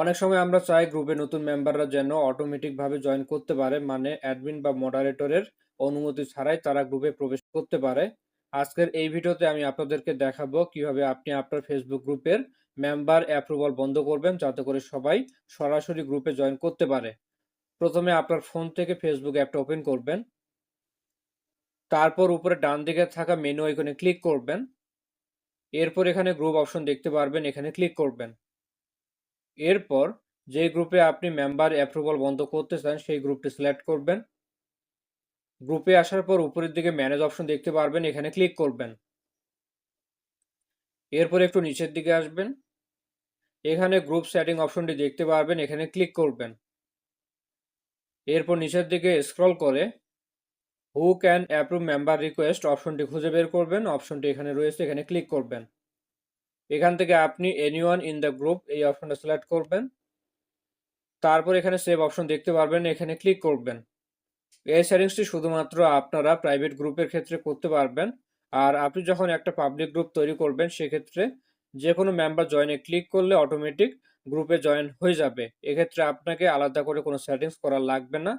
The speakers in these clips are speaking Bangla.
অনেক সময় আমরা চাই গ্রুপে নতুন মেম্বাররা যেন অটোমেটিকভাবে জয়েন করতে পারে মানে অ্যাডমিন বা মডারেটরের অনুমতি ছাড়াই তারা গ্রুপে প্রবেশ করতে পারে। আজকের এই ভিডিওতে আমি আপনাদেরকে দেখাবো কীভাবে আপনি আপনার ফেসবুক গ্রুপের মেম্বার অ্যাপ্রুভাল বন্ধ করবেন, যাতে করে সবাই সরাসরি গ্রুপে জয়েন করতে পারে। প্রথমে আপনার ফোন থেকে ফেসবুক অ্যাপটা ওপেন করবেন। তারপর উপরে ডান দিকে থাকা মেনু আইকনে ক্লিক করবেন। এরপর এখানে গ্রুপ অপশন দেখতে পারবেন, এখানে ক্লিক করবেন। এরপর যে গ্রুপে আপনি মেম্বার অ্যাপ্রুভাল বন্ধ করতে চান, সেই গ্রুপটি সিলেক্ট করবেন। গ্রুপে আসার পর উপরের দিকে ম্যানেজ অপশন দেখতে পারবেন, এখানে ক্লিক করবেন। এরপর একটু নিচের দিকে আসবেন। এখানে গ্রুপ সেটিং অপশনটি দেখতে পারবেন, এখানে ক্লিক করবেন। এরপর নিচের দিকে স্ক্রল করে who can approve member request অপশনটি খুঁজে বের করবেন অপশনটি এখানে রয়েছে, এখানে ক্লিক করবেন। এখান থেকে আপনি এনিওয়ান ইন দ্য গ্রুপ এই অপশনটা সিলেক্ট করবেন। তারপর এখানে সেভ অপশন দেখতে পারবেন, এখানে ক্লিক করবেন। এই সেটিংসটি শুধুমাত্র আপনারা প্রাইভেট গ্রুপের ক্ষেত্রে করতে পারবেন। আর আপনি যখন একটা পাবলিক গ্রুপ তৈরি করবেন, সেক্ষেত্রে যে কোনো মেম্বার জয়েনে ক্লিক করলে অটোমেটিক গ্রুপে জয়েন হয়ে যাবে। এক্ষেত্রে আপনাকে আলাদা করে কোনো সেটিংস করা লাগবে না।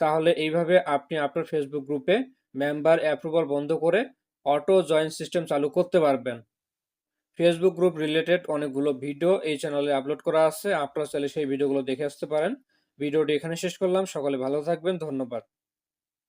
তাহলে এইভাবে আপনি আপনার ফেসবুক গ্রুপে মেম্বার অ্যাপ্রুভাল বন্ধ করে অটো জয়েন সিস্টেম চালু করতে পারবেন। ফেসবুক গ্রুপ রিলেটেড অনেকগুলো ভিডিও এই চ্যানেলে আপলোড করা আছে। আপনারা চাইলে সেই ভিডিওগুলো দেখে আসতে পারেন। ভিডিওটি এখানে শেষ করলাম। সকলে ভালো থাকবেন। ধন্যবাদ।